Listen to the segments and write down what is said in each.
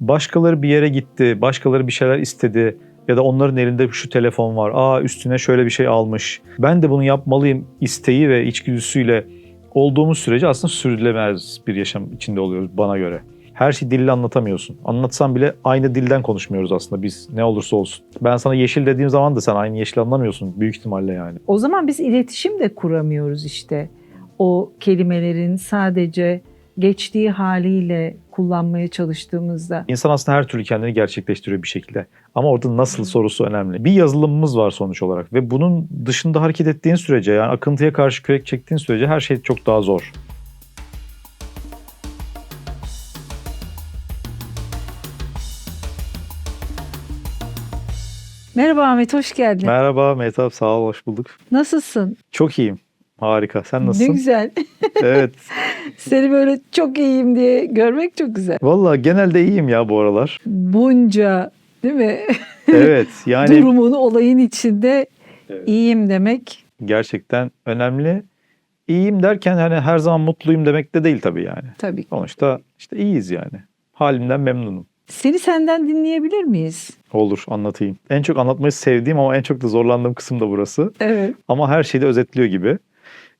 başkaları bir yere gitti, başkaları bir şeyler istedi ya da onların elinde şu telefon var. Aa üstüne şöyle bir şey almış. Ben de bunu yapmalıyım isteği ve içgüdüsüyle olduğumuz sürece aslında sürdürülemez bir yaşam içinde oluyoruz bana göre. Her şeyi dille anlatamıyorsun. Anlatsan bile aynı dilden konuşmuyoruz aslında biz ne olursa olsun. Ben sana yeşil dediğim zaman da sen aynı yeşil anlamıyorsun büyük ihtimalle yani. O zaman biz iletişim de kuramıyoruz işte. O kelimelerin sadece geçtiği haliyle kullanmaya çalıştığımızda. İnsan aslında her türlü kendini gerçekleştiriyor bir şekilde. Ama orada nasıl sorusu önemli. Bir yazılımımız var sonuç olarak ve bunun dışında hareket ettiğin sürece yani akıntıya karşı kürek çektiğin sürece her şey çok daha zor. Merhaba Ahmet, hoş geldin. Merhaba Mehtap sağ ol hoş bulduk. Nasılsın? Çok iyiyim. Harika. Sen Ne nasılsın? güzel. evet. Seni böyle çok iyiyim diye görmek çok güzel. Vallahi genelde iyiyim ya bu aralar. Bunca değil mi? Evet. Yani Durumun, olayın içinde Evet. iyiyim demek. gerçekten önemli. İyiyim derken hani her zaman mutluyum demek de değil tabii yani. Tabii. Sonuçta işte iyiyiz yani. Halimden memnunum. Seni senden dinleyebilir miyiz? Olur anlatayım. En çok anlatmayı sevdiğim ama en çok da zorlandığım kısım da burası. Evet. Ama her şeyi de özetliyor gibi.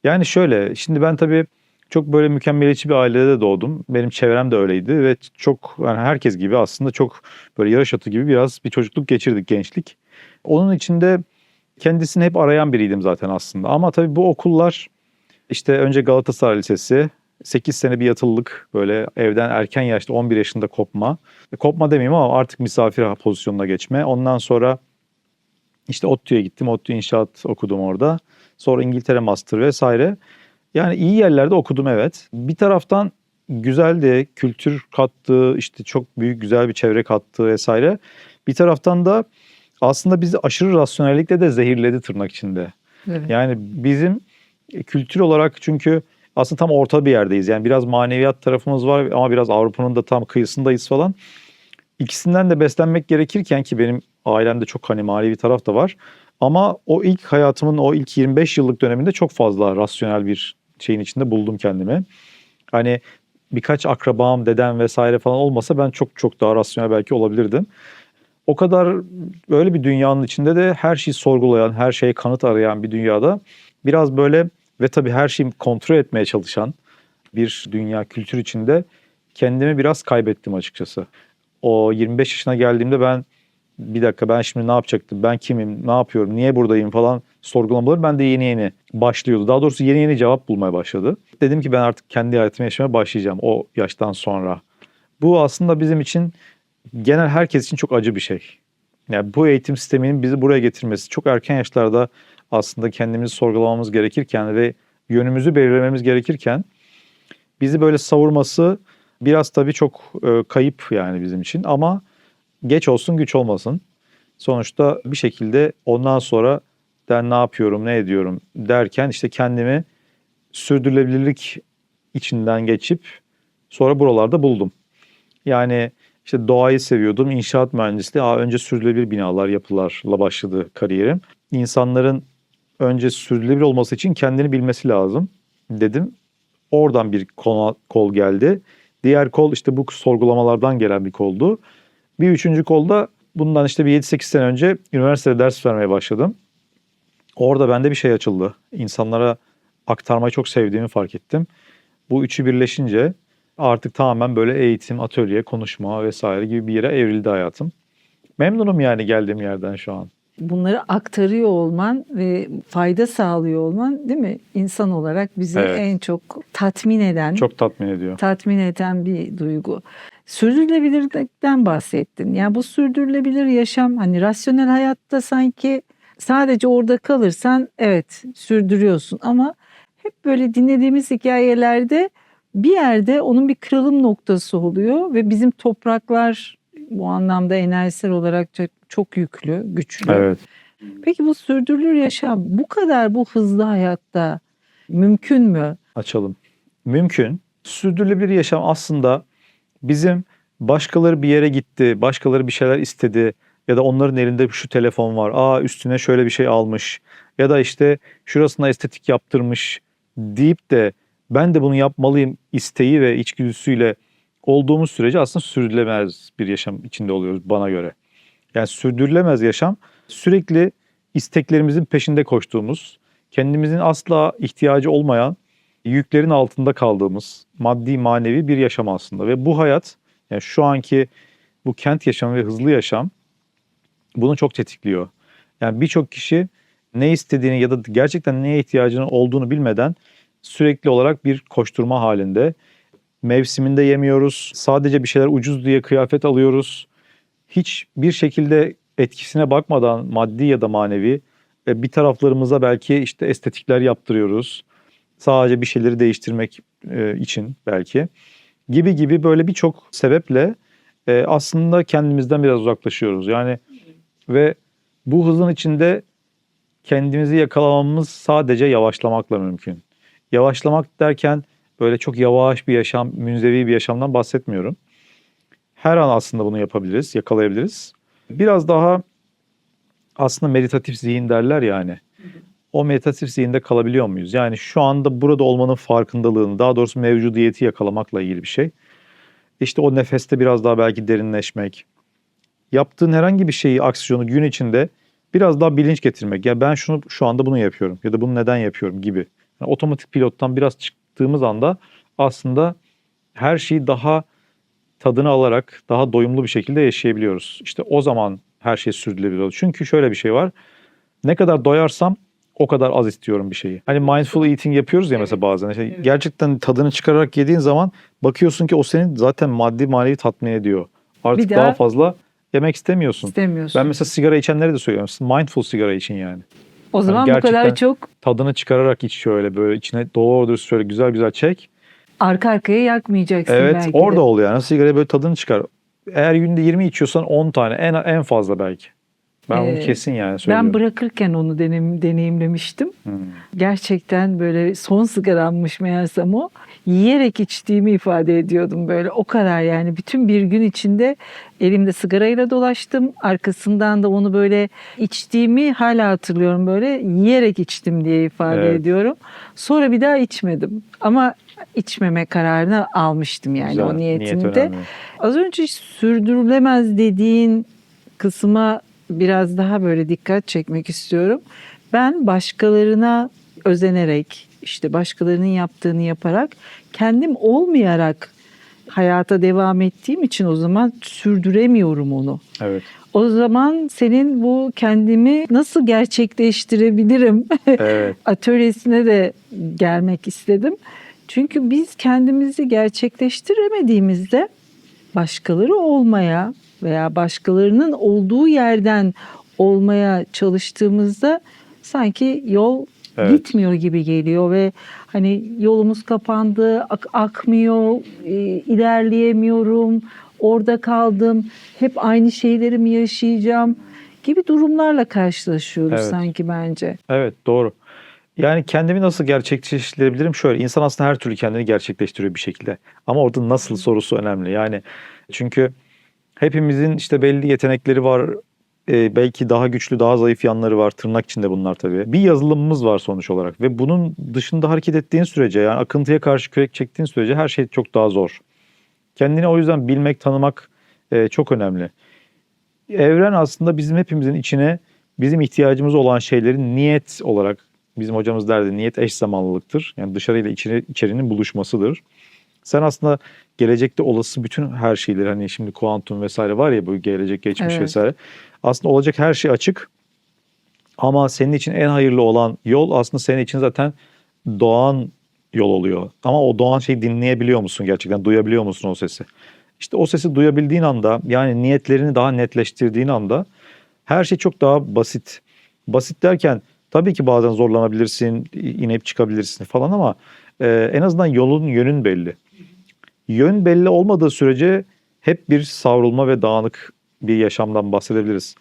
Yani şöyle şimdi ben tabii çok böyle mükemmeliyetçi bir ailede de doğdum. Benim çevrem de öyleydi ve çok yani herkes gibi aslında çok böyle yarış atı gibi biraz bir çocukluk geçirdik gençlik. Onun içinde kendisini hep arayan biriydim zaten aslında. Ama tabii bu okullar işte önce Galatasaray Lisesi 8 sene bir yatılılık böyle evden erken yaşta 11 yaşında kopma. E, Kopma demeyeyim ama artık misafir pozisyonuna geçme. Ondan sonra işte ODTÜ'ye gittim. ODTÜ inşaat okudum orada. Sonra İngiltere Master vesaire. Yani iyi yerlerde okudum evet. Bir taraftan güzeldi, kültür kattı, işte çok büyük güzel bir çevre kattı vesaire. Bir taraftan da aslında bizi aşırı rasyonellikle de zehirledi tırnak içinde. evet. Yani bizim e, kültür olarak çünkü aslında tam orta bir yerdeyiz. Yani biraz maneviyat tarafımız var ama biraz Avrupa'nın da tam kıyısındayız falan. İkisinden de beslenmek gerekirken ki benim ailemde çok hani manevi taraf da var. Ama o ilk hayatımın o ilk 25 yıllık döneminde çok fazla rasyonel bir şeyin içinde buldum kendimi. Hani birkaç akrabam, dedem vesaire falan olmasa ben çok çok daha rasyonel belki olabilirdim. O kadar böyle bir dünyanın içinde de her şeyi sorgulayan, her şeye kanıt arayan bir dünyada biraz böyle ve tabii her şeyi kontrol etmeye çalışan bir dünya kültür içinde kendimi biraz kaybettim açıkçası. O 25 yaşına geldiğimde ben bir dakika ben şimdi ne yapacaktım, ben kimim, ne yapıyorum, niye buradayım falan sorgulamaları ben de yeni yeni başlıyordu. Daha doğrusu yeni yeni cevap bulmaya başladı. Dedim ki ben artık kendi hayatımı yaşamaya başlayacağım o yaştan sonra. Bu aslında bizim için genel herkes için çok acı bir şey. Yani bu eğitim sisteminin bizi buraya getirmesi çok erken yaşlarda aslında kendimizi sorgulamamız gerekirken ve yönümüzü belirlememiz gerekirken bizi böyle savurması biraz tabii çok e, kayıp yani bizim için ama geç olsun güç olmasın. Sonuçta bir şekilde ondan sonra ben ne yapıyorum, ne ediyorum derken işte kendimi sürdürülebilirlik içinden geçip sonra buralarda buldum. Yani işte doğayı seviyordum. İnşaat mühendisliği. Aa, önce sürdürülebilir binalar, yapılarla başladı kariyerim. İnsanların önce sürdürülebilir olması için kendini bilmesi lazım dedim. Oradan bir kol, kol geldi. Diğer kol işte bu sorgulamalardan gelen bir koldu. Bir üçüncü kolda bundan işte bir 7-8 sene önce üniversitede ders vermeye başladım. Orada bende bir şey açıldı. İnsanlara aktarmayı çok sevdiğimi fark ettim. Bu üçü birleşince artık tamamen böyle eğitim, atölye, konuşma vesaire gibi bir yere evrildi hayatım. Memnunum yani geldiğim yerden şu an. Bunları aktarıyor olman ve fayda sağlıyor olman değil mi? İnsan olarak bizi Evet. en çok tatmin eden, Çok tatmin ediyor. tatmin eden bir duygu. Sürdürülebilirlikten bahsettin. Yani bu sürdürülebilir yaşam hani rasyonel hayatta sanki sadece orada kalırsan evet sürdürüyorsun ama hep böyle dinlediğimiz hikayelerde bir yerde onun bir kırılım noktası oluyor ve bizim topraklar bu anlamda enerjisel olarak çok, çok yüklü, güçlü. Evet. Peki bu sürdürülebilir yaşam bu kadar bu hızlı hayatta mümkün mü? Açalım. Mümkün. Sürdürülebilir yaşam aslında bizim başkaları bir yere gitti, başkaları bir şeyler istedi ya da onların elinde şu telefon var. Aa üstüne şöyle bir şey almış ya da işte şurasına estetik yaptırmış deyip de ben de bunu yapmalıyım isteği ve içgüdüsüyle olduğumuz sürece aslında sürdürülemez bir yaşam içinde oluyoruz bana göre. Yani sürdürülemez yaşam sürekli isteklerimizin peşinde koştuğumuz, kendimizin asla ihtiyacı olmayan yüklerin altında kaldığımız maddi manevi bir yaşam aslında. Ve bu hayat yani şu anki bu kent yaşamı ve hızlı yaşam bunu çok tetikliyor. Yani birçok kişi ne istediğini ya da gerçekten neye ihtiyacının olduğunu bilmeden sürekli olarak bir koşturma halinde. Mevsiminde yemiyoruz. Sadece bir şeyler ucuz diye kıyafet alıyoruz. Hiç bir şekilde etkisine bakmadan maddi ya da manevi e, bir taraflarımıza belki işte estetikler yaptırıyoruz. Sadece bir şeyleri değiştirmek e, için belki gibi gibi böyle birçok sebeple e, aslında kendimizden biraz uzaklaşıyoruz. Yani ve bu hızın içinde kendimizi yakalamamız sadece yavaşlamakla mümkün. Yavaşlamak derken böyle çok yavaş bir yaşam, münzevi bir yaşamdan bahsetmiyorum. Her an aslında bunu yapabiliriz, yakalayabiliriz. Biraz daha aslında meditatif zihin derler yani. O meditatif zihinde kalabiliyor muyuz? Yani şu anda burada olmanın farkındalığını, daha doğrusu mevcudiyeti yakalamakla ilgili bir şey. İşte o nefeste biraz daha belki derinleşmek. Yaptığın herhangi bir şeyi, aksiyonu gün içinde biraz daha bilinç getirmek. Ya ben şunu şu anda bunu yapıyorum ya da bunu neden yapıyorum gibi. Yani otomatik pilottan biraz çıktığımız anda aslında her şeyi daha tadını alarak daha doyumlu bir şekilde yaşayabiliyoruz. İşte o zaman her şey sürdürülebilir. Çünkü şöyle bir şey var. Ne kadar doyarsam o kadar az istiyorum bir şeyi. Hani mindful eating yapıyoruz ya mesela bazen. İşte Gerçekten tadını çıkararak yediğin zaman bakıyorsun ki o senin zaten maddi manevi tatmin ediyor. Artık Bir daha daha- fazla yemek istemiyorsun. İstemiyorsun. Ben mesela sigara içenlere de söylüyorum. Mindful sigara için yani. o zaman bu gerçekten- kadar çok Tadını çıkararak iç şöyle böyle içine doğru dürüst şöyle güzel güzel çek. arka arkaya yakmayacaksın Evet belki de. orada ol yani. Sigarayı böyle tadını çıkar. Eğer günde 20 içiyorsan 10 tane en en fazla belki. Ben onu Ee, kesin yani söylüyorum. Ben bırakırken onu deneyim, deneyimlemiştim. Hmm. Gerçekten böyle son sigarammış meğersem o. Yiyerek içtiğimi ifade ediyordum böyle. O kadar yani bütün bir gün içinde elimde sigarayla dolaştım. Arkasından da onu böyle içtiğimi hala hatırlıyorum böyle. Yiyerek içtim diye ifade Evet. ediyorum. Sonra bir daha içmedim. Ama içmeme kararını almıştım yani Güzel, o niyet niyetimde. önemli. Az önce sürdürülemez dediğin kısma biraz daha böyle dikkat çekmek istiyorum. Ben başkalarına özenerek işte başkalarının yaptığını yaparak kendim olmayarak hayata devam ettiğim için o zaman sürdüremiyorum onu. Evet. O zaman senin bu kendimi nasıl gerçekleştirebilirim Evet. atölyesine de gelmek istedim. Çünkü biz kendimizi gerçekleştiremediğimizde başkaları olmaya veya başkalarının olduğu yerden olmaya çalıştığımızda sanki yol Evet. gitmiyor gibi geliyor ve hani yolumuz kapandı, ak- akmıyor, e, ilerleyemiyorum, orada kaldım, hep aynı şeyleri mi yaşayacağım gibi durumlarla karşılaşıyoruz Evet. sanki bence. Evet doğru. Yani kendimi nasıl gerçekleştirebilirim? Şöyle insan aslında her türlü kendini gerçekleştiriyor bir şekilde. Ama orada nasıl sorusu önemli. Yani çünkü hepimizin işte belli yetenekleri var. Ee, belki daha güçlü, daha zayıf yanları var. Tırnak içinde bunlar tabii. Bir yazılımımız var sonuç olarak. Ve bunun dışında hareket ettiğin sürece yani akıntıya karşı kürek çektiğin sürece her şey çok daha zor. Kendini o yüzden bilmek, tanımak e, çok önemli. Evren aslında bizim hepimizin içine bizim ihtiyacımız olan şeylerin niyet olarak bizim hocamız derdi niyet eş zamanlılıktır. Yani dışarıyla içeri, içerinin buluşmasıdır. Sen aslında gelecekte olası bütün her şeyleri hani şimdi kuantum vesaire var ya bu gelecek geçmiş Evet. vesaire. Aslında olacak her şey açık. Ama senin için en hayırlı olan yol aslında senin için zaten doğan yol oluyor. Ama o doğan şeyi dinleyebiliyor musun gerçekten? Duyabiliyor musun o sesi? İşte o sesi duyabildiğin anda yani niyetlerini daha netleştirdiğin anda her şey çok daha basit. Basit derken tabii ki bazen zorlanabilirsin, inip çıkabilirsin falan ama e, en azından yolun yönün belli. Yön belli olmadığı sürece hep bir savrulma ve dağınık bir yaşamdan bahsedebiliriz.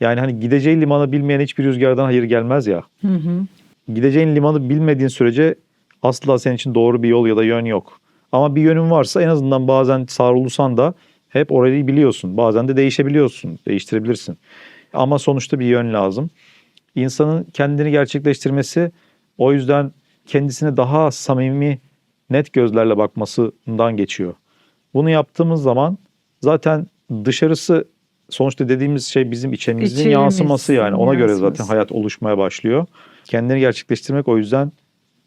Yani hani gideceği limanı bilmeyen hiçbir rüzgardan hayır gelmez ya. Hı hı. Gideceğin limanı bilmediğin sürece asla senin için doğru bir yol ya da yön yok. Ama bir yönün varsa en azından bazen savrulsan da hep orayı biliyorsun. Bazen de değişebiliyorsun, değiştirebilirsin. Ama sonuçta bir yön lazım. İnsanın kendini gerçekleştirmesi o yüzden kendisine daha samimi, net gözlerle bakmasından geçiyor. Bunu yaptığımız zaman zaten dışarısı sonuçta dediğimiz şey bizim içimizin İçimiz yansıması yani. Ona göre zaten yansıması. hayat oluşmaya başlıyor. Kendini gerçekleştirmek o yüzden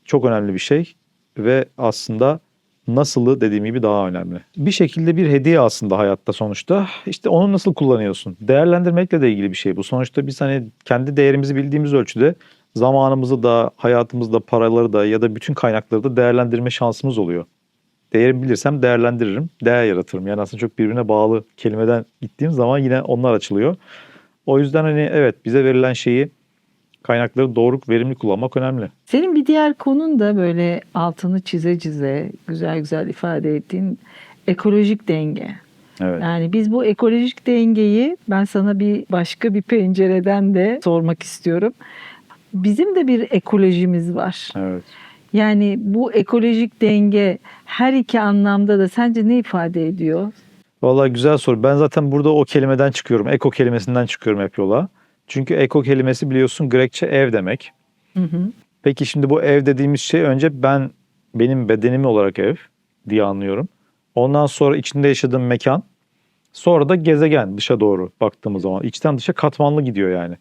çok önemli bir şey ve aslında nasılı dediğim gibi daha önemli. Bir şekilde bir hediye aslında hayatta sonuçta. İşte onu nasıl kullanıyorsun? Değerlendirmekle de ilgili bir şey bu. Sonuçta biz hani kendi değerimizi bildiğimiz ölçüde zamanımızı da, hayatımızı da, paraları da ya da bütün kaynakları da değerlendirme şansımız oluyor. Değerimi bilirsem değerlendiririm, değer yaratırım. Yani aslında çok birbirine bağlı kelimeden gittiğim zaman yine onlar açılıyor. O yüzden hani evet bize verilen şeyi kaynakları doğru verimli kullanmak önemli. Senin bir diğer konun da böyle altını çize çize güzel güzel ifade ettiğin ekolojik denge. Evet. Yani biz bu ekolojik dengeyi ben sana bir başka bir pencereden de sormak istiyorum. Bizim de bir ekolojimiz var. Evet. Yani bu ekolojik denge her iki anlamda da sence ne ifade ediyor? Vallahi güzel soru. Ben zaten burada o kelimeden çıkıyorum. Eko kelimesinden çıkıyorum hep yola. Çünkü eko kelimesi biliyorsun Grekçe ev demek. Hı hı. Peki şimdi bu ev dediğimiz şey önce ben benim bedenim olarak ev diye anlıyorum. Ondan sonra içinde yaşadığım mekan. Sonra da gezegen dışa doğru baktığımız zaman. içten dışa katmanlı gidiyor yani.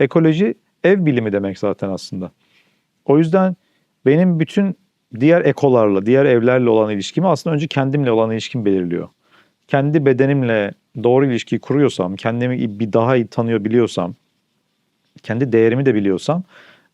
Ekoloji ev bilimi demek zaten aslında. O yüzden benim bütün diğer ekolarla, diğer evlerle olan ilişkimi aslında önce kendimle olan ilişkim belirliyor. Kendi bedenimle doğru ilişkiyi kuruyorsam, kendimi bir daha iyi tanıyor biliyorsam, kendi değerimi de biliyorsam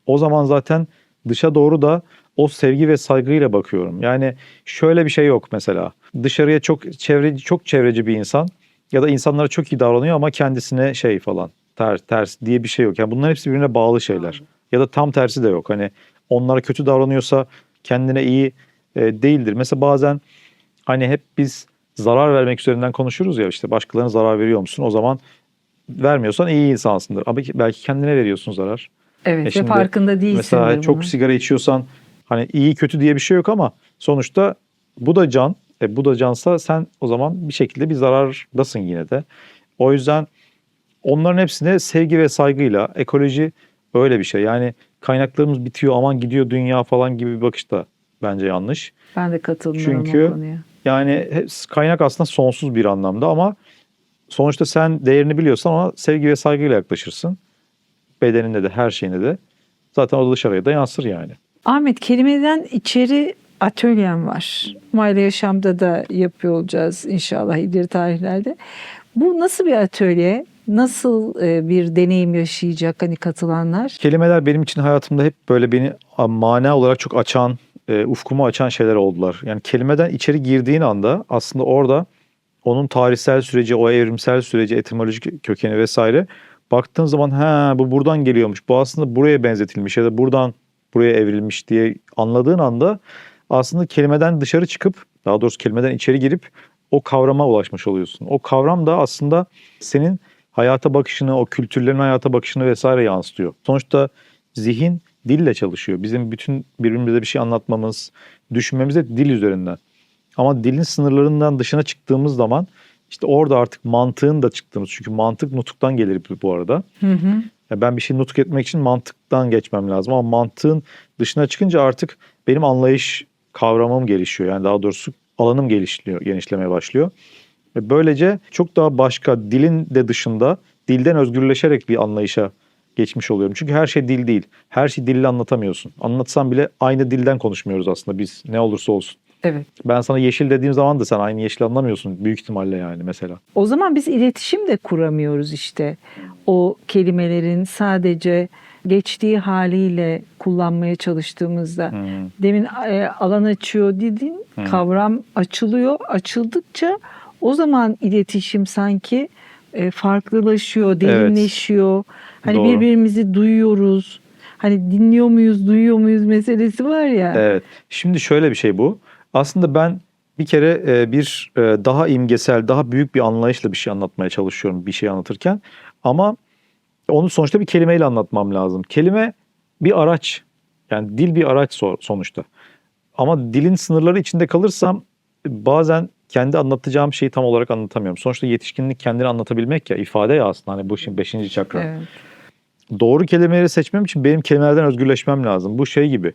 o zaman zaten dışa doğru da o sevgi ve saygıyla bakıyorum. Yani şöyle bir şey yok mesela. Dışarıya çok çevreci çok çevreci bir insan ya da insanlara çok iyi davranıyor ama kendisine şey falan ters ters diye bir şey yok. Yani bunlar hepsi birbirine bağlı şeyler. Ya da tam tersi de yok. Hani onlara kötü davranıyorsa kendine iyi e, değildir. Mesela bazen hani hep biz zarar vermek üzerinden konuşuruz ya işte başkalarına zarar veriyor musun? O zaman vermiyorsan iyi insansındır. Ama belki kendine veriyorsun zarar. Evet E ve farkında değilsin. Mesela çok sigara içiyorsan hani iyi kötü diye bir şey yok ama sonuçta bu da can. E, bu da cansa sen o zaman bir şekilde bir zarardasın yine de. O yüzden onların hepsine sevgi ve saygıyla ekoloji öyle bir şey. Yani kaynaklarımız bitiyor aman gidiyor dünya falan gibi bir bakış da bence yanlış. Ben de katılmıyorum Çünkü- o konuya. Yani kaynak aslında sonsuz bir anlamda ama sonuçta sen değerini biliyorsan ona sevgi ve saygıyla yaklaşırsın. Bedeninde de her şeyinde de. Zaten o da dışarıya da yansır yani. Ahmet kelimeden içeri atölyem var. Mayla Yaşam'da da yapıyor olacağız inşallah ileri tarihlerde. Bu nasıl bir atölye? Nasıl e, bir deneyim yaşayacak hani katılanlar? Kelimeler benim için hayatımda hep böyle beni mana olarak çok açan, e, ufkumu açan şeyler oldular. Yani kelimeden içeri girdiğin anda aslında orada onun tarihsel süreci, o evrimsel süreci, etimolojik kökeni vesaire baktığın zaman ha bu buradan geliyormuş. Bu aslında buraya benzetilmiş ya da buradan buraya evrilmiş diye anladığın anda aslında kelimeden dışarı çıkıp daha doğrusu kelimeden içeri girip o kavrama ulaşmış oluyorsun. O kavram da aslında senin hayata bakışını, o kültürlerin hayata bakışını vesaire yansıtıyor. Sonuçta zihin dille çalışıyor. Bizim bütün birbirimize bir şey anlatmamız, düşünmemiz de dil üzerinden. Ama dilin sınırlarından dışına çıktığımız zaman işte orada artık mantığın da çıktığımız. Çünkü mantık nutuktan gelir bu arada. Hı hı. Ya ben bir şey nutuk etmek için mantıktan geçmem lazım ama mantığın dışına çıkınca artık benim anlayış kavramım gelişiyor. Yani daha doğrusu alanım gelişiyor, genişlemeye başlıyor. Ve böylece çok daha başka dilin de dışında dilden özgürleşerek bir anlayışa geçmiş oluyorum. Çünkü her şey dil değil. Her şeyi dille anlatamıyorsun. Anlatsan bile aynı dilden konuşmuyoruz aslında biz ne olursa olsun. Evet. Ben sana yeşil dediğim zaman da sen aynı yeşil anlamıyorsun büyük ihtimalle yani mesela. O zaman biz iletişim de kuramıyoruz işte. O kelimelerin sadece geçtiği haliyle kullanmaya çalıştığımızda. Hmm. Demin e, alan açıyor dedin, Hı. kavram açılıyor. Açıldıkça o zaman iletişim sanki e, farklılaşıyor, derinleşiyor. Hani Doğru. birbirimizi duyuyoruz. Hani dinliyor muyuz, duyuyor muyuz meselesi var ya. Evet. Şimdi şöyle bir şey bu. Aslında ben bir kere e, bir e, daha imgesel, daha büyük bir anlayışla bir şey anlatmaya çalışıyorum bir şey anlatırken. Ama onu sonuçta bir kelimeyle anlatmam lazım. Kelime bir araç. Yani dil bir araç so- sonuçta. Ama dilin sınırları içinde kalırsam bazen kendi anlatacağım şeyi tam olarak anlatamıyorum. Sonuçta yetişkinlik kendini anlatabilmek ya ifade ya aslında hani bu işin beşinci çakra Evet. doğru kelimeleri seçmem için benim kelimelerden özgürleşmem lazım. Bu şey gibi.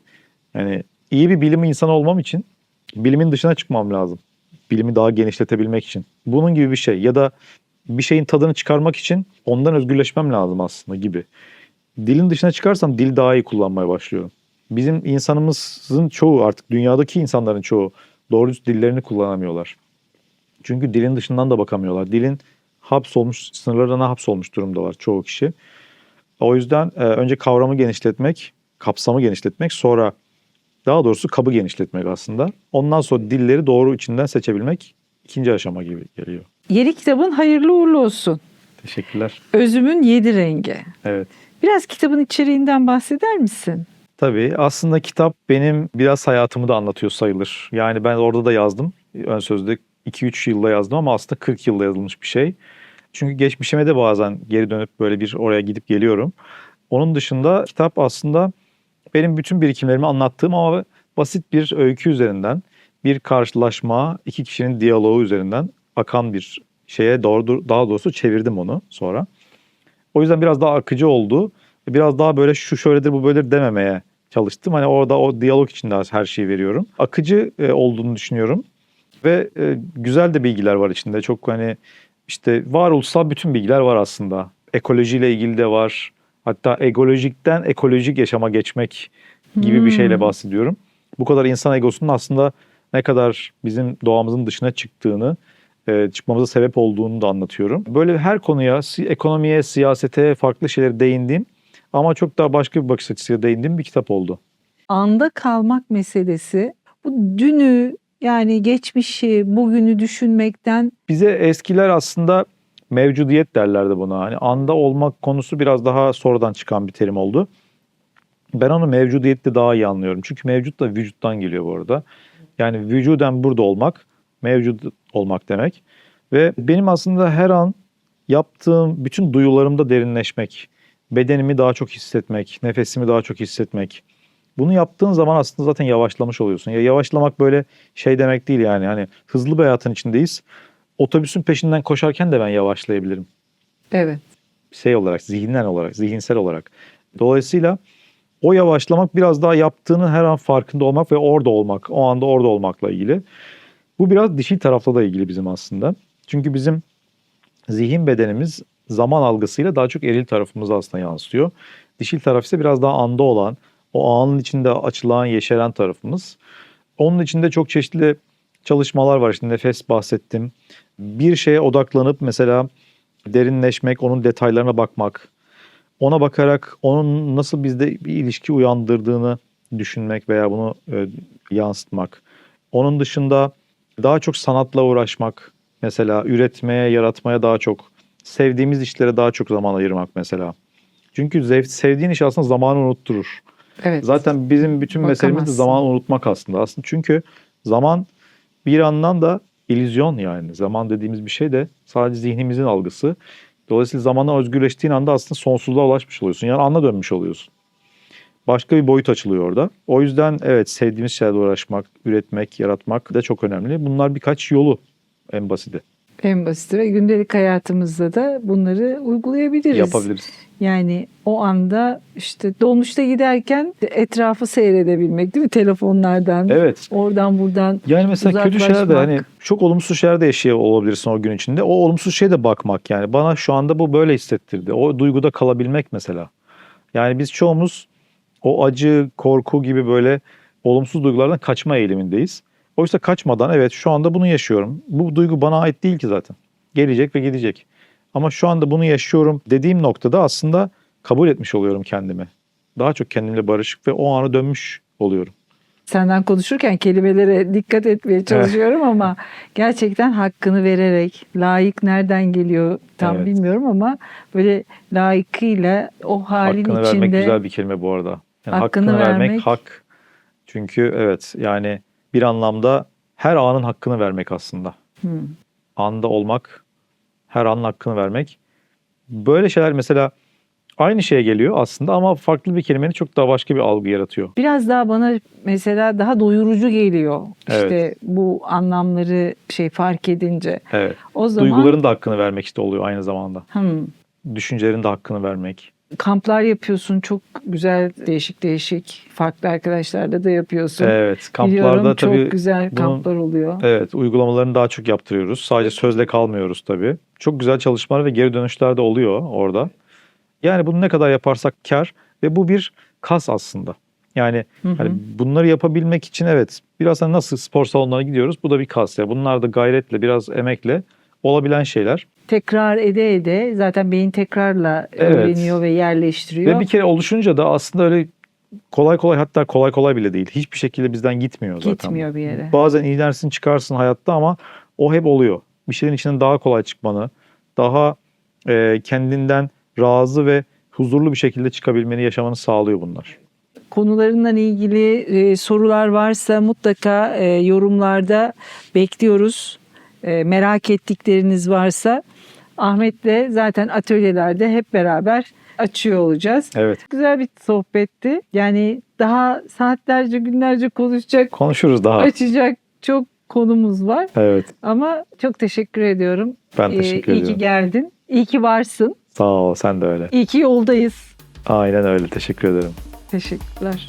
Yani iyi bir bilim insanı olmam için bilimin dışına çıkmam lazım. bilimi daha genişletebilmek için. Bunun gibi bir şey ya da bir şeyin tadını çıkarmak için ondan özgürleşmem lazım aslında gibi. Dilin dışına çıkarsam dil daha iyi kullanmaya başlıyorum. Bizim insanımızın çoğu artık dünyadaki insanların çoğu doğru dillerini kullanamıyorlar. Çünkü dilin dışından da bakamıyorlar. Dilin hapsolmuş, sınırlarına hapsolmuş durumdalar çoğu kişi. O yüzden e, önce kavramı genişletmek, kapsamı genişletmek, sonra daha doğrusu kabı genişletmek aslında. Ondan sonra dilleri doğru içinden seçebilmek ikinci aşama gibi geliyor. Yeni kitabın hayırlı uğurlu olsun. Teşekkürler. Özümün yedi rengi. Evet. Biraz kitabın içeriğinden bahseder misin? Tabii aslında kitap benim biraz hayatımı da anlatıyor sayılır. Yani ben orada da yazdım. Ön sözde 2-3 yılda yazdım ama aslında 40 yılda yazılmış bir şey. Çünkü geçmişime de bazen geri dönüp böyle bir oraya gidip geliyorum. Onun dışında kitap aslında benim bütün birikimlerimi anlattığım ama basit bir öykü üzerinden, bir karşılaşma, iki kişinin diyaloğu üzerinden akan bir şeye doğru daha doğrusu çevirdim onu sonra. O yüzden biraz daha akıcı oldu. Biraz daha böyle şu şöyledir bu böyledir dememeye çalıştım. Hani orada o diyalog içinde her şeyi veriyorum. Akıcı e, olduğunu düşünüyorum. Ve e, güzel de bilgiler var içinde. Çok hani işte varoluşsal bütün bilgiler var aslında. Ekolojiyle ilgili de var. Hatta ekolojikten ekolojik yaşama geçmek gibi bir şeyle Hmm. bahsediyorum. Bu kadar insan egosunun aslında ne kadar bizim doğamızın dışına çıktığını, e, çıkmamıza sebep olduğunu da anlatıyorum. Böyle her konuya, si- ekonomiye, siyasete, farklı şeylere değindiğim ama çok daha başka bir bakış açısıyla değindiğim bir kitap oldu. Anda kalmak meselesi bu dünü yani geçmişi, bugünü düşünmekten Bize eskiler aslında mevcudiyet derlerdi buna. Hani anda olmak konusu biraz daha sonradan çıkan bir terim oldu. Ben onu mevcudiyette daha iyi anlıyorum. Çünkü mevcut da vücuttan geliyor bu arada. Yani vücuden burada olmak, mevcut olmak demek. Ve benim aslında her an yaptığım bütün duyularımda derinleşmek, bedenimi daha çok hissetmek, nefesimi daha çok hissetmek. Bunu yaptığın zaman aslında zaten yavaşlamış oluyorsun. Ya yavaşlamak böyle şey demek değil yani. Hani hızlı bir hayatın içindeyiz. Otobüsün peşinden koşarken de ben yavaşlayabilirim. evet Şey olarak, zihinsel olarak, zihinsel olarak. Dolayısıyla o yavaşlamak biraz daha yaptığının her an farkında olmak ve orada olmak, o anda orada olmakla ilgili. Bu biraz dişil tarafla da ilgili bizim aslında. Çünkü bizim zihin bedenimiz zaman algısıyla daha çok eril tarafımıza aslında yansıyor. Dişil taraf ise biraz daha anda olan, o anın içinde açılan, yeşeren tarafımız. Onun içinde çok çeşitli çalışmalar var. İşte nefes bahsettim. Bir şeye odaklanıp mesela derinleşmek, onun detaylarına bakmak, ona bakarak onun nasıl bizde bir ilişki uyandırdığını düşünmek veya bunu e, yansıtmak. Onun dışında daha çok sanatla uğraşmak, mesela üretmeye, yaratmaya daha çok, sevdiğimiz işlere daha çok zaman ayırmak mesela. Çünkü zev- sevdiğin iş aslında zamanı unutturur. Evet Zaten bizim bütün meselemiz de Bakamazsın. zamanı unutmak aslında. Aslında çünkü zaman bir yandan da illüzyon yani. Zaman dediğimiz bir şey de sadece zihnimizin algısı. Dolayısıyla zamanla özgürleştiğin anda aslında sonsuzluğa ulaşmış oluyorsun. Yani anla dönmüş oluyorsun. Başka bir boyut açılıyor orada. O yüzden evet sevdiğimiz şeylerle uğraşmak, üretmek, yaratmak da çok önemli. Bunlar birkaç yolu en basiti. En basit ve gündelik hayatımızda da bunları uygulayabiliriz. Yapabiliriz. Yani o anda işte dolmuşta giderken etrafı seyredebilmek değil mi telefonlardan Evet. oradan buradan Yani mesela kötü şeyler de hani çok olumsuz şeyler de yaşıyor olabilirsin o gün içinde. O olumsuz şeye de bakmak yani. Bana şu anda bu böyle hissettirdi. O duyguda kalabilmek mesela. Yani biz çoğumuz o acı, korku gibi böyle olumsuz duygulardan kaçma eğilimindeyiz. Oysa kaçmadan evet şu anda bunu yaşıyorum. Bu duygu bana ait değil ki zaten. Gelecek ve gidecek. Ama şu anda bunu yaşıyorum dediğim noktada aslında kabul etmiş oluyorum kendimi. Daha çok kendimle barışık ve o ana dönmüş oluyorum. senden konuşurken kelimelere dikkat etmeye çalışıyorum ama gerçekten hakkını vererek layık nereden geliyor tam Evet. bilmiyorum ama böyle layıkıyla o halin Hakkını içinde vermek güzel bir kelime bu arada. Yani Hakkını hakkını, vermek, vermek. hak. Çünkü evet yani bir anlamda her anın hakkını vermek aslında. Hı. Anda olmak, her anın hakkını vermek. Böyle şeyler mesela aynı şeye geliyor aslında ama farklı bir kelimenin çok daha başka bir algı yaratıyor. biraz daha bana mesela daha doyurucu geliyor. Evet. İşte bu anlamları şey fark edince. Evet. O zaman Duyguların da hakkını vermek işte oluyor aynı zamanda. Hmm. Düşüncelerin de hakkını vermek. Kamplar yapıyorsun çok güzel değişik değişik farklı arkadaşlarla da yapıyorsun. Evet, kamplarda Biliyorum tabii çok güzel bunun- kamplar oluyor. Evet, uygulamalarını daha çok yaptırıyoruz. Sadece sözle kalmıyoruz tabii. Çok güzel çalışmalar ve geri dönüşler de oluyor orada. Yani bunu ne kadar yaparsak kar ve bu bir kas aslında. Yani Hı hı. hani bunları yapabilmek için evet biraz hani nasıl spor salonlarına gidiyoruz bu da bir kas ya. Bunlar da gayretle biraz emekle olabilen şeyler. Tekrar ede ede zaten beyin tekrarla Evet. öğreniyor ve yerleştiriyor. Ve bir kere oluşunca da aslında öyle kolay kolay hatta kolay kolay bile değil. Hiçbir şekilde bizden gitmiyor zaten. Gitmiyor bir yere. Bazen inersin çıkarsın hayatta ama o hep oluyor. Bir şeyin içinden daha kolay çıkmanı, daha e, kendinden razı ve huzurlu bir şekilde çıkabilmeni yaşamanı sağlıyor bunlar. konularından ilgili e, sorular varsa mutlaka e, yorumlarda bekliyoruz. E, merak ettikleriniz varsa Ahmet'le zaten atölyelerde hep beraber açıyor olacağız. Evet. Güzel bir sohbetti. Yani daha saatlerce günlerce konuşacak, Konuşuruz daha. açacak çok konumuz var. Evet. Ama çok teşekkür ediyorum. Ben Ee, teşekkür iyi ediyorum. ki geldin. İyi ki varsın. Sağ ol. Sen de öyle. İyi ki yoldayız. Aynen öyle. Teşekkür ederim. Teşekkürler.